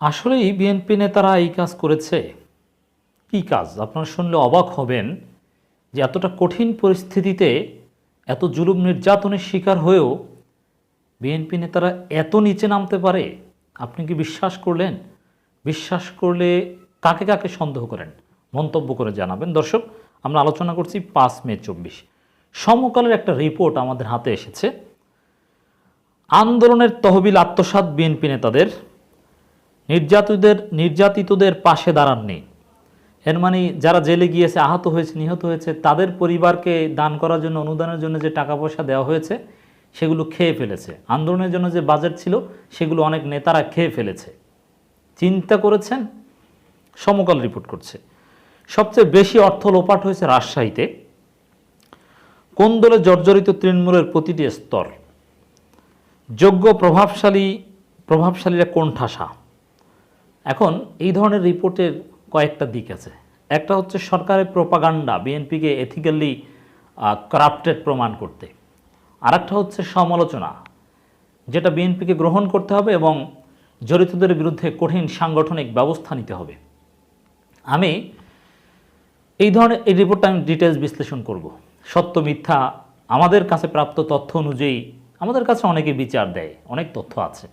আসলেই বিএনপি নেতারা এই কাজ করেছে? কি কাজ? আপনারা শুনলে অবাক হবেন যে এতটা কঠিন পরিস্থিতিতে, এত জুলুম নির্যাতনের শিকার হয়েও বিএনপি নেতারা এত নিচে নামতে পারে? আপনি কি বিশ্বাস করলেন? বিশ্বাস করলে কাকে কাকে সন্দেহ করেন? মন্তব্য করে জানাবেন। দর্শক, আমরা আলোচনা করছি পাঁচ মে চব্বিশ। সমকালের একটা রিপোর্ট আমাদের হাতে এসেছে। আন্দোলনের তহবিল আত্মসাৎ বিএনপি নেতাদের। নির্যাতিতদের নির্যাতিতদের পাশে দাঁড়াননি। এর মানে যারা জেলে গিয়েছে, আহত হয়েছে, নিহত হয়েছে, তাদের পরিবারকে দান করার জন্য, অনুদানের জন্য যে টাকা পয়সা দেওয়া হয়েছে, সেগুলো খেয়ে ফেলেছে। আন্দোলনের জন্য যে বাজেট ছিল, সেগুলো অনেক নেতারা খেয়ে ফেলেছে। চিন্তা করেছেন? সমকাল রিপোর্ট করছে। সবচেয়ে বেশি অর্থ লোপাট হয়েছে রাজশাহীতে। কোন দলে জর্জরিত তৃণমূলের প্রতিটি স্তর? যোগ্য প্রভাবশালী, প্রভাবশালীরা কোন ঠাসা? এখন এই ধরনের রিপোর্টের কয়েকটা দিক আছে। একটা হচ্ছে সরকারের প্রোপাগান্ডা, বিএনপিকে এথিক্যালি করাপ্টেড প্রমাণ করতে। আর হচ্ছে সমালোচনা, যেটা বিএনপিকে গ্রহণ করতে হবে এবং জড়িতদের বিরুদ্ধে কঠিন সাংগঠনিক ব্যবস্থা নিতে হবে। আমি এই ধরনের, এই রিপোর্টটা আমি ডিটেলস বিশ্লেষণ করব। সত্য, মিথ্যা, আমাদের কাছে প্রাপ্ত তথ্য অনুযায়ী আমাদের কাছে অনেকে বিচার দেয়, অনেক তথ্য আছে।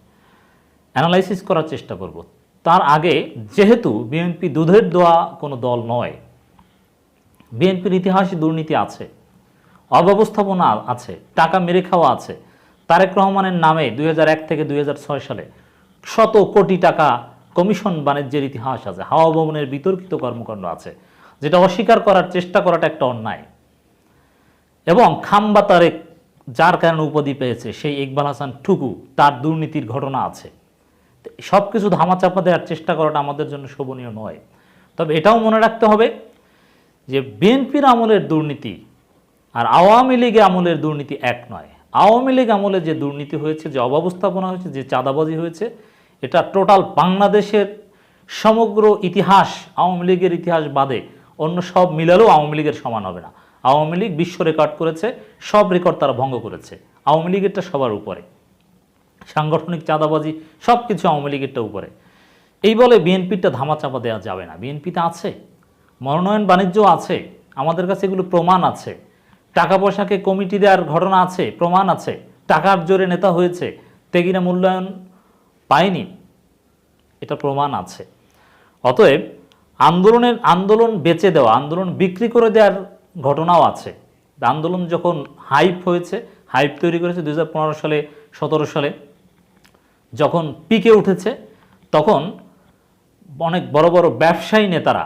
অ্যানালাইসিস করার চেষ্টা করব। তার আগে যেহেতু বিএনপি দুধের দোয়া কোনো দল নয় বিএনপির ইতিহাসে দুর্নীতি আছে, অব্যবস্থাপনা আছে, টাকা মেরে খাওয়া আছে, তারেক রহমানের নামে দুই হাজার এক থেকে দুই হাজার ছয় সালে শত কোটি টাকা কমিশন বাণিজ্যের ইতিহাস আছে, হাওয়া ভবনের বিতর্কিত কর্মকাণ্ড আছে, যেটা অস্বীকার করার চেষ্টা করাটা একটা অন্যায়। এবং খাম্বা তারেক যার কারণে উপাধি পেয়েছে সেই ইকবাল হাসান ঠুকু, তার দুর্নীতির ঘটনা আছে। সব কিছু ধামাচাপা দেওয়ার চেষ্টা করাটা আমাদের জন্য শোভনীয় নয়। তবে এটাও মনে রাখতে হবে যে বিএনপির আমলের দুর্নীতি আর আওয়ামী লীগ আমলের দুর্নীতি এক নয়। আওয়ামী লীগ আমলে যে দুর্নীতি হয়েছে, যে অব্যবস্থাপনা হয়েছে, যে চাঁদাবাজি হয়েছে, এটা টোটাল বাংলাদেশের সমগ্র ইতিহাস, আওয়ামী লীগের ইতিহাস বাদে অন্য সব মিলালেও আওয়ামী লীগের সমান হবে না। আওয়ামী লীগ বিশ্ব রেকর্ড করেছে, সব রেকর্ড তারা ভঙ্গ করেছে। আওয়ামী লীগেরটা সবার উপরে। সাংগঠনিক চাঁদাবাজি সব কিছু আওয়ামী লীগেরটা উপরে। এই বলে বিএনপিটা ধামাচাপা দেওয়া যাবে না। বিএনপিতে আছে, মনোনয়ন বাণিজ্য আছে, আমাদের কাছে এগুলো প্রমাণ আছে। টাকা পয়সাকে কমিটি দেওয়ার ঘটনা আছে, প্রমাণ আছে। টাকার জোরে নেতা হয়েছে, তেগিনা মূল্যায়ন পায়নি, এটা প্রমাণ আছে। অতএব আন্দোলনের আন্দোলন বেচে দেওয়া, আন্দোলন বিক্রি করে দেওয়ার ঘটনাও আছে। আন্দোলন যখন হাইপ হয়েছে, হাইপ তৈরি করেছে দু হাজার পনেরো সালে, সতেরো সালে। যখন পিকে উঠেছে, তখন অনেক বড় বড় ব্যবসায়ী নেতারা,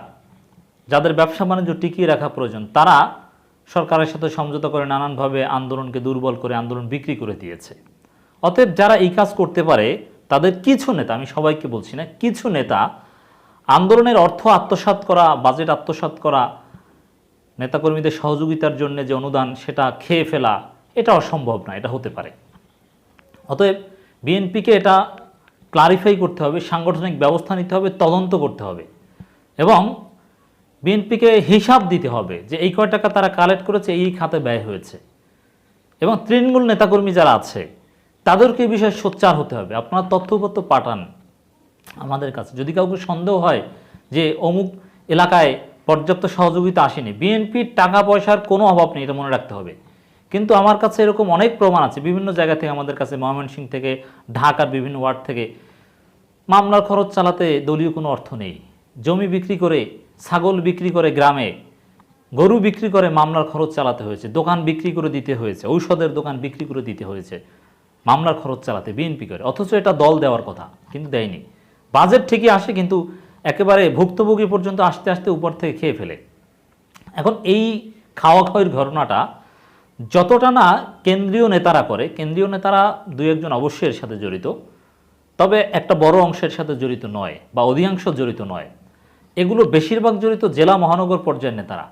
যাদের ব্যবসা বাণিজ্য টিকিয়ে রাখা প্রয়োজন, তারা সরকারের সাথে সমঝোতা করে নানানভাবে আন্দোলনকে দুর্বল করে আন্দোলন বিক্রি করে দিয়েছে। অতএব যারা এই কাজ করতে পারে, তাদের কিছু নেতা, আমি সবাইকে বলছি না, কিছু নেতা আন্দোলনের অর্থ আত্মসাৎ করা বাজেট আত্মসাৎ করা, নেতাকর্মীদের সহযোগিতার জন্য যে অনুদান, সেটা খেয়ে ফেলা, এটা অসম্ভব না এটা হতে পারে। অতএব বিএনপিকে এটা ক্লারিফাই করতে হবে, সাংগঠনিক ব্যবস্থা নিতে হবে, তদন্ত করতে হবে এবং বিএনপিকে হিসাব দিতে হবে যে এই কয় টাকা তারা কালেক্ট করেছে, এই খাতে ব্যয় হয়েছে। এবং তৃণমূল নেতাকর্মী যারা আছে, তাদেরকে এই বিষয়ে সোচ্চার হতে হবে। আপনারা তথ্যপত্র পাঠান আমাদের কাছে। যদি কাউকে সন্দেহ হয় যে অমুক এলাকায় পর্যাপ্ত সহযোগিতা আসেনি, বিএনপির টাকা পয়সার কোনো অভাব নেই, এটা মনে রাখতে হবে। কিন্তু আমার কাছে এরকম অনেক প্রমাণ আছে। বিভিন্ন জায়গা থেকে আমাদের কাছে ময়মনসিংহ থেকে, ঢাকার বিভিন্ন ওয়ার্ড থেকে। মামলার খরচ চালাতে দলীয় কোনো অর্থ নেই। জমি বিক্রি করে, ছাগল বিক্রি করে গ্রামে, গরু বিক্রি করে মামলার খরচ চালাতে হয়েছে। দোকান বিক্রি করে দিতে হয়েছে। ঔষধের দোকান বিক্রি করে দিতে হয়েছে। মামলার খরচ চালাতে বিএনপি করে। অথচ এটা দল দেওয়ার কথা, কিন্তু দেয়নি। বাজেট ঠিকই আসে, কিন্তু একেবারে ভুক্তভোগী পর্যন্ত আসতে আসতে উপর থেকে খেয়ে ফেলে। এখন এই খাওয়া খাওয়ির ঘটনাটা যতটা না কেন্দ্রীয় নেতারা করে, কেন্দ্রীয় নেতারা দু একজন অবশ্যই এর সাথে জড়িত, তবে একটা বড় অংশের সাথে জড়িত নয় বা অধিকাংশ জড়িত নয়। এগুলো বেশিরভাগ জড়িত জেলা মহানগর পর্যায়ের নেতারা।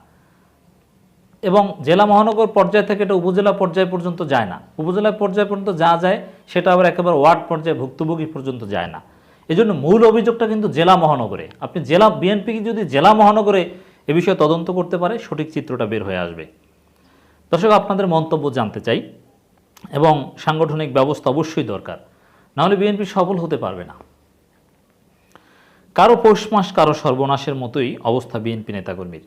এবং জেলা মহানগর পর্যায় থেকে এটা উপজেলা পর্যায় পর্যন্ত যায় না। উপজেলা পর্যায় পর্যন্ত যা যায়, সেটা আবার একেবারে ওয়ার্ড পর্যায়ে ভুক্তভোগী পর্যন্ত যায় না। এজন্য মূল অভিযোগটা কিন্তু জেলা মহানগরে। আপনি জেলা, বিএনপি যদি জেলা মহানগরে এ বিষয়ে তদন্ত করতে পারে, সঠিক চিত্রটা বের হয়ে আসবে। দর্শক, আপনাদের মন্তব্য জানতে চাই এবং সাংগঠনিক ব্যবস্থা অবশ্যই দরকার। নাহলে বিএনপি সফল হতে পারবে না। কারও পৌষ মাস, কারও সর্বনাশের মতোই অবস্থা বিএনপি নেতাকর্মীর।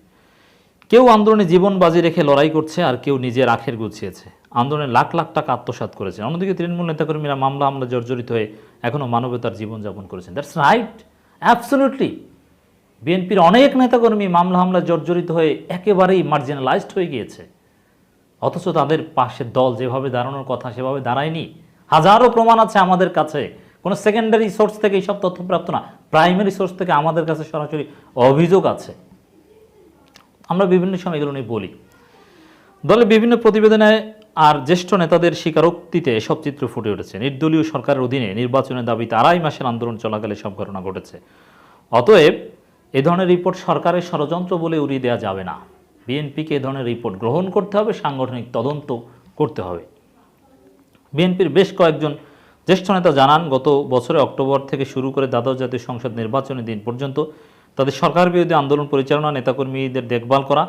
কেউ আন্দোলনে জীবন বাজি রেখে লড়াই করছে আর কেউ নিজের আখের গুছিয়েছে। আন্দোলনে লাখ লাখ টাকা আত্মসাৎ করেছে অন্যদিকে তৃণমূল নেতাকর্মীরা মামলা, হামলা জর্জরিত হয়ে এখনও মানবতার জীবনযাপন করেছেন। দ্যাটস রাইট অ্যাবসলিউটলি বিএনপির অনেক নেতাকর্মী মামলা, হামলা জর্জরিত হয়ে একেবারেই মার্জিনালাইজড হয়ে গিয়েছে। অথচ তাদের পাশে দল যেভাবে দাঁড়ানোর কথা সেভাবে দাঁড়ায়নি। হাজারো প্রমাণ আছে আমাদের কাছে। কোনো সেকেন্ডারি সোর্স থেকে এইসব তথ্য প্রাপ্ত না। প্রাইমারি সোর্স থেকে আমাদের কাছে সরাসরি অভিযোগ আছে। আমরা বিভিন্ন সময় এগুলো নিয়ে বলি। দলে বিভিন্ন প্রতিবেদনে আর জ্যেষ্ঠ নেতাদের স্বীকারোক্তিতে এসব চিত্র ফুটে উঠেছে। নির্দলীয় সরকারের অধীনে নির্বাচনের দাবিতে আড়াই মাসের আন্দোলন চলাকালে সব ঘটনা ঘটেছে। অতএব এ ধরনের রিপোর্ট সরকারের ষড়যন্ত্র বলে উড়িয়ে দেওয়া যাবে না। বিএনপিকে এ ধরনের রিপোর্ট গ্রহণ করতে হবে, সাংগঠনিক তদন্ত করতে হবে। বিএনপির বেশ কয়েকজন জ্যেষ্ঠ নেতা জানান, গত বছরে অক্টোবর থেকে শুরু করে দ্বাদশ জাতীয় সংসদ নির্বাচনের দিন পর্যন্ত তাদের সরকার বিরোধী আন্দোলন পরিচালনা, নেতাকর্মীদের দেখভাল করা,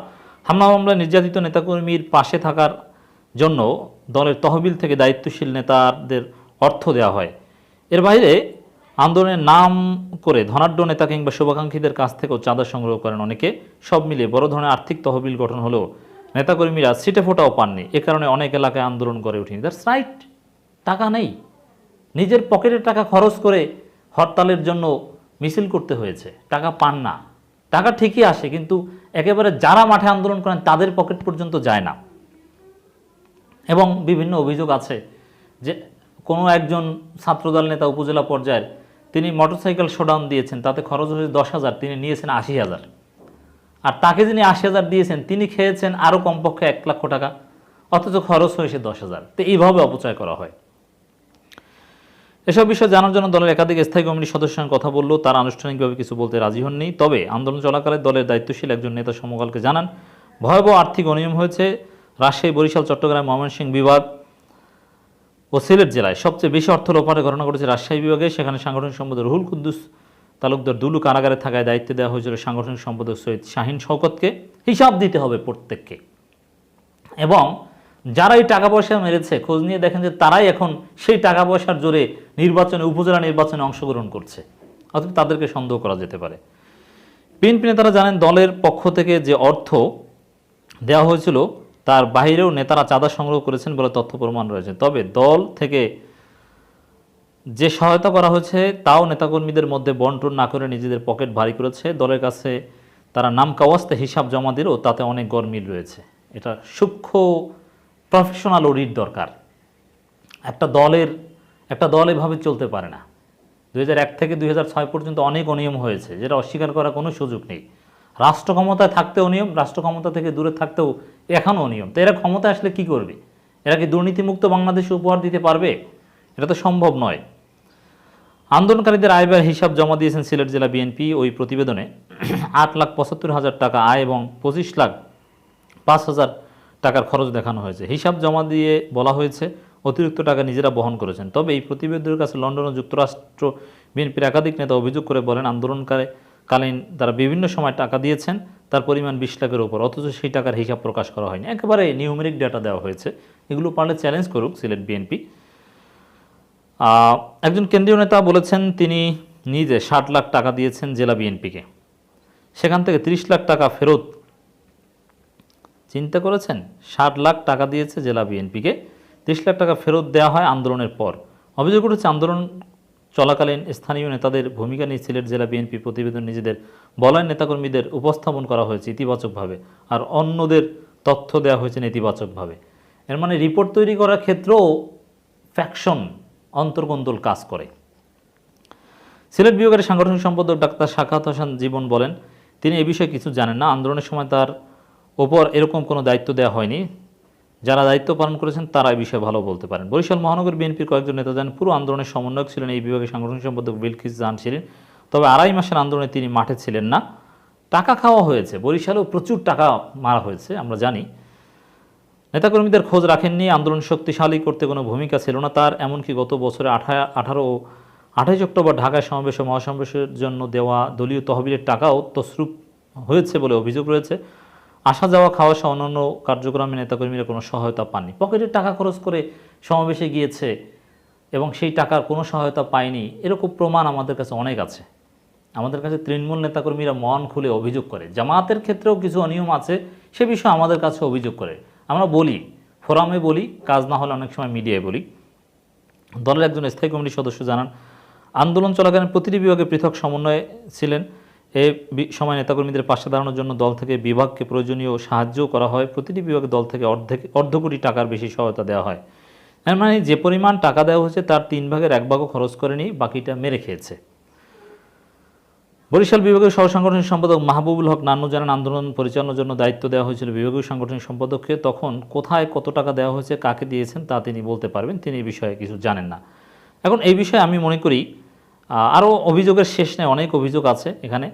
হামলা মামলায় নির্যাতিত নেতাকর্মীর পাশে থাকার জন্য দলের তহবিল থেকে দায়িত্বশীল নেতাদের অর্থ দেওয়া হয়। এর বাইরে আন্দোলনের নাম করে ধনাঢ্য নেতা কিংবা শুভাকাঙ্ক্ষীদের কাছ থেকেও চাঁদা সংগ্রহ করেন অনেকে। সব মিলিয়ে বড় ধরনের আর্থিক তহবিল গঠন হলেও নেতাকর্মীরা সিটে ফোটাও পাননি। এ কারণে অনেক এলাকায় আন্দোলন করে ওঠেনি দ্যাটস রাইট টাকা নেই। নিজের পকেটের টাকা খরচ করে হরতালের জন্য মিছিল করতে হয়েছে। টাকা পান না। টাকা ঠিকই আসে, কিন্তু একেবারে যারা মাঠে আন্দোলন করেন তাদের পকেট পর্যন্ত যায় না। এবং বিভিন্ন অভিযোগ আছে যে কোনো একজন ছাত্রদল নেতা উপজেলা পর্যায়ের তিনি মোটরসাইকেল শোডাউন দিয়েছেন, তাতে খরচ হয়েছে দশ হাজার, তিনি নিয়েছেন আশি হাজার। আর তাকে যিনি আশি হাজার দিয়েছেন, তিনি খেয়েছেন আরও কমপক্ষে এক লক্ষ টাকা, অথচ খরচ হয়েছে দশ হাজার। তো এইভাবে অপচয় করা হয়। এসব বিষয়ে জানার জন্য দলের একাধিক স্থায়ী কমিটির সদস্যের সঙ্গে কথা বললেও তারা আনুষ্ঠানিকভাবে কিছু বলতে রাজি হননি। তবে আন্দোলন চলাকালে দলের দায়িত্বশীল একজন নেতা সমকালকে জানান, ভয়াবহ আর্থিক অনিয়ম হয়েছে। রাজশাহী, বরিশাল, চট্টগ্রাম, ময়মনসিংহ বিভাগ ও সিলেট জেলায় সবচেয়ে বেশি অর্থ লোপাটের ঘটনা ঘটেছে রাজশাহী বিভাগে। সেখানে সাংগঠনিক সম্পাদক রুহুল কুদ্দুস, তালুকদার দুলু কারাগারে থাকায় দায়িত্ব দেওয়া হয়েছিল সাংগঠনিক সম্পাদক সৈয়দ শাহিন শওকতকে। হিসাব দিতে হবে প্রত্যেককে। এবং যারা এই টাকা পয়সা মেরেছে, খোঁজ নিয়ে দেখেন যে তারাই এখন সেই টাকা পয়সার জোরে নির্বাচনে, উপজেলা নির্বাচনে অংশগ্রহণ করছে। অথবা তাদেরকে সন্দেহ করা যেতে পারে। বিএনপি নেতারা জানেন, দলের পক্ষ থেকে যে অর্থ দেওয়া হয়েছিল তার বাইরেও নেতারা চাঁদা সংগ্রহ করেছেন বলে তথ্য প্রমাণ রয়েছে। তবে দল থেকে যে সহায়তা করা হয়েছে, তাও নেতাকর্মীদের মধ্যে বন্টন না করে নিজেদের পকেট ভারী করেছে। দলের কাছে তারা নাম কাওয়াস্তে হিসাব জমা দিলেও তাতে অনেক গরমিল রয়েছে। এটা সূক্ষ্ম প্রফেশনাল অডিট দরকার। একটা দলের, একটা দল এভাবে চলতে পারে না। এক থেকে দুই হাজার ছয় পর্যন্ত অনেক অনিয়ম হয়েছে, যেটা অস্বীকার করার কোনো সুযোগ নেই। রাষ্ট্র ক্ষমতায় থাকতেও নিয়ম রাষ্ট্র ক্ষমতা থেকে দূরে থাকতেও এখনও অনিয়ম তো এরা ক্ষমতায় আসলে কি করবে? এরা কি দুর্নীতিমুক্ত বাংলাদেশ উপহার দিতে পারবে? এটা তো সম্ভব নয়। আন্দোলনকারীদের আয় ব্যয়ের হিসাব জমা দিয়েছেন সিলেট জেলা বিএনপি ওই প্রতিবেদনে। আট লাখ পঁচাত্তর হাজার টাকা আয় এবং পঁচিশ লাখ পাঁচ হাজার টাকার খরচ দেখানো হয়েছে। হিসাব জমা দিয়ে বলা হয়েছে, অতিরিক্ত টাকা নিজেরা বহন করেছেন। তবে এই প্রতিবেদনের কাছে লন্ডন ও যুক্তরাষ্ট্র বিএনপির একাধিক নেতা অভিযোগ করে বলেন আন্দোলনকালে কালীন তারা বিভিন্ন সময় টাকা দিয়েছেন, তার পরিমাণ বিশ লাখের উপর, অথচ সেই টাকার হিসাব প্রকাশ করা হয়নি। একেবারে নিউমেরিক ডাটা দেওয়া হয়েছে। এগুলো পারলে চ্যালেঞ্জ করুক সিলেট বিএনপি। একজন কেন্দ্রীয় নেতা বলেছেন, তিনি নিজে ষাট লাখ টাকা দিয়েছেন জেলা বিএনপিকে। সেখান থেকে ত্রিশ লাখ টাকা ফেরত। চিন্তা করেছেন? ষাট লাখ টাকা দিয়েছে জেলা বিএনপিকে, ত্রিশ লাখ টাকা ফেরত দেওয়া হয় আন্দোলনের পর। অভিযোগ উঠেছে, আন্দোলন চলাকালীন স্থানীয় নেতাদের ভূমিকা নিয়ে সিলেট জেলা বিএনপি প্রতিবেদন নিজেদের বলয় নেতাকর্মীদের উপস্থাপন করা হয়েছে ইতিবাচকভাবে আর অন্যদের তথ্য দেওয়া হয়েছে নেতিবাচকভাবে। এর মানে রিপোর্ট তৈরি করার ক্ষেত্রেও ফ্যাকশন অন্তর্কন্দল কাজ করে। সিলেট বিভাগের সাংগঠনিক সম্পাদক ডাক্তার শাখাত হোসেন জীবন বলেন, তিনি এ বিষয়ে কিছু জানেন না। আন্দোলনের সময় তার ওপর এরকম কোনো দায়িত্ব দেওয়া হয়নি। যারা দায়িত্ব পালন করেছেন তারা এই বিষয়ে ভালো বলতে পারেন। বরিশাল মহানগর বিএনপির কয়েকজন নেতা জানেন পুরো আন্দোলনের সমন্বয়ক ছিলেন, এই বিভাগের সাংগঠনিক সম্পাদক বিলকিস জাহান ছিলেন। তবে আড়াই মাসের আন্দোলনে তিনি মাঠে ছিলেন না। টাকা খাওয়া হয়েছে। বরিশালেও প্রচুর টাকা মারা হয়েছে, আমরা জানি। নেতাকর্মীদের খোঁজ রাখেননি, আন্দোলন শক্তিশালী করতে কোনো ভূমিকা ছিল না তার। এমনকি গত বছরে আঠা আঠারো ও আঠাইশ অক্টোবর ঢাকায় সমাবেশ ও মহাসমাবেশের জন্য দেওয়া দলীয় তহবিলের টাকাও তসরুপ হয়েছে বলে অভিযোগ রয়েছে। আসা যাওয়া খাওয়া সহ অন্যান্য কার্যক্রমে নেতাকর্মীরা কোনো সহায়তা পাননি। পকেটের টাকা খরচ করে সমাবেশে গিয়েছে এবং সেই টাকার কোনো সহায়তা পায়নি, এরকম প্রমাণ আমাদের কাছে অনেক আছে। আমাদের কাছে তৃণমূল নেতাকর্মীরা মন খুলে অভিযোগ করে। জামাতের ক্ষেত্রেও কিছু অনিয়ম আছে, সে বিষয়ে আমাদের কাছে অভিযোগ করে। আমরা বলি, ফোরামে বলি, কাজ না হলে অনেক সময় মিডিয়ায় বলি। দলের একজন স্থায়ী কমিটির সদস্য জানান, আন্দোলন চলাকালীন প্রতিটি বিভাগে পৃথক সমন্বয়ে ছিলেন। এ সময় নেতাকর্মীদের পাশে দাঁড়ানোর জন্য দল থেকে বিভাগকে প্রয়োজনীয় সাহায্য করা হয়। প্রতিটি বিভাগে দল থেকে অর্ধেক, অর্ধ কোটি টাকার বেশি সহায়তা দেওয়া হয়। এর মানে যে পরিমাণ টাকা দেওয়া হয়েছে তার তিন ভাগের এক ভাগও খরচ করেনি, বাকিটা মেরে খেয়েছে। বরিশাল বিভাগীয় সহ সাংগঠনিক সম্পাদক মাহবুবুল হক নান্নু জানান, আন্দোলন পরিচালনার জন্য দায়িত্ব দেওয়া হয়েছিল বিভাগীয় সাংগঠনিক সম্পাদককে। তখন কোথায় কত টাকা দেওয়া হয়েছে, কাকে দিয়েছেন তা তিনি বলতে পারবেন, তিনি এই বিষয়ে কিছু জানেন না। এখন এই বিষয়ে আমি মনে করি আরও অভিযোগের শেষ নেই, অনেক অভিযোগ আছে এখানে।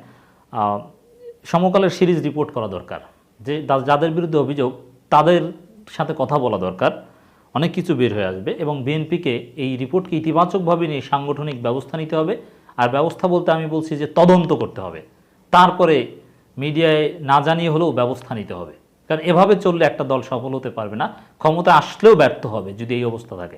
সমকালের সিরিজ রিপোর্ট করা দরকার। যে যাদের বিরুদ্ধে অভিযোগ, তাদের সাথে কথা বলা দরকার। অনেক কিছু বের হয়ে আসবে এবং বিএনপিকে এই রিপোর্টকে ইতিবাচকভাবে নিয়ে সাংগঠনিক ব্যবস্থা নিতে হবে। আর ব্যবস্থা বলতে আমি বলছি যে তদন্ত করতে হবে। তারপরে মিডিয়ায় না জানিয়ে হলেও ব্যবস্থা নিতে হবে। কারণ এভাবে চললে একটা দল সফল হতে পারবে না। ক্ষমতা আসলেও ব্যর্থ হবে যদি এই অবস্থা থাকে।